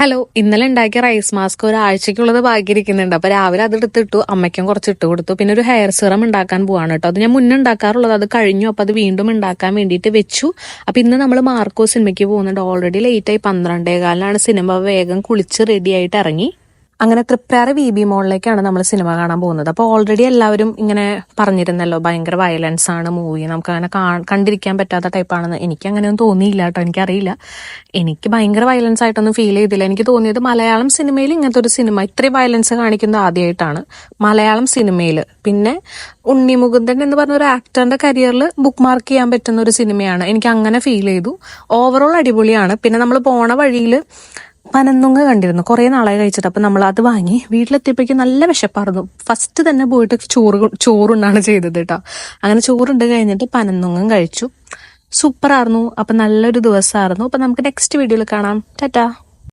Hello ഇന്നലെ ഉണ്ടാക്കിയ rice mask ഒരാഴ്ചക്കുള്ളത് ബാക്കിയിരിക്കുന്നുണ്ട്. അപ്പൊ രാവിലെ അത് എടുത്തിട്ടു അമ്മയ്ക്കും കുറച്ച് ഇട്ട് കൊടുത്തു. പിന്നെ ഒരു ഹെയർ സിറം ഉണ്ടാക്കാൻ പോവാണ് കേട്ടോ. അത് ഞാൻ മുന്നേ ഉണ്ടാക്കാറുള്ളത്. അത് കഴിഞ്ഞു. അപ്പൊ അത് വീണ്ടും ഉണ്ടാക്കാൻ വേണ്ടിയിട്ട് വെച്ചു. അപ്പൊ ഇന്ന് നമ്മൾ മാർക്കോ സിനിമയ്ക്ക് പോകുന്നുണ്ട്. ഓൾറെഡി ലേറ്റ് ആയി പന്ത്രണ്ടേ കാലിനാണ് സിനിമ വേഗം കുളിച്ച് റെഡി ആയിട്ട് ഇറങ്ങി. അങ്ങനെ തൃപ്രാറ് വി ബി മോളിലേക്കാണ് നമ്മൾ സിനിമ കാണാൻ പോകുന്നത്. അപ്പോൾ ഓൾറെഡി എല്ലാവരും ഇങ്ങനെ പറഞ്ഞിരുന്നല്ലോ ഭയങ്കര വയലൻസ് ആണ് മൂവി നമുക്ക് അങ്ങനെ കണ്ടിരിക്കാൻ പറ്റാത്ത ടൈപ്പാണെന്ന് എനിക്ക് അങ്ങനെയൊന്നും തോന്നിയില്ല കേട്ടോ എനിക്കറിയില്ല. എനിക്ക് ഭയങ്കര വയലൻസ് ആയിട്ടൊന്നും ഫീൽ ചെയ്തില്ല. എനിക്ക് തോന്നിയത് മലയാളം സിനിമയിൽ ഇങ്ങനത്തെ ഒരു സിനിമ ഇത്രയും വയലൻസ് കാണിക്കുന്നത് ആദ്യമായിട്ടാണ് മലയാളം സിനിമയിൽ പിന്നെ ഉണ്ണി മുകുന്ദൻ എന്ന് പറഞ്ഞ ഒരു ആക്ടറിന്റെ കരിയറിൽ ബുക്ക് മാർക്ക് ചെയ്യാൻ പറ്റുന്ന ഒരു സിനിമയാണ്. എനിക്ക് അങ്ങനെ ഫീൽ ചെയ്തു. ഓവറോൾ അടിപൊളിയാണ്. പിന്നെ നമ്മൾ പോണ വഴിയിൽ പനന്നുങ്ങ കണ്ടിരുന്നു. കുറേ നാളായി കഴിച്ചിട്ട്. അപ്പം നമ്മൾ അത് വാങ്ങി. വീട്ടിലെത്തിയപ്പോഴേക്കും നല്ല വിശപ്പായിരുന്നു. ഫസ്റ്റ് തന്നെ പോയിട്ട് ചോറ് ചോറുണ്ടാണ് ചെയ്തത് കേട്ടോ. അങ്ങനെ ചോറുണ്ട് കഴിഞ്ഞിട്ട് പനന്നുങ്ങും കഴിച്ചു. സൂപ്പറായിരുന്നു അപ്പം നല്ലൊരു ദിവസമായിരുന്നു. അപ്പം നമുക്ക് നെക്സ്റ്റ് വീഡിയോയിൽ കാണാം. ടാറ്റാ.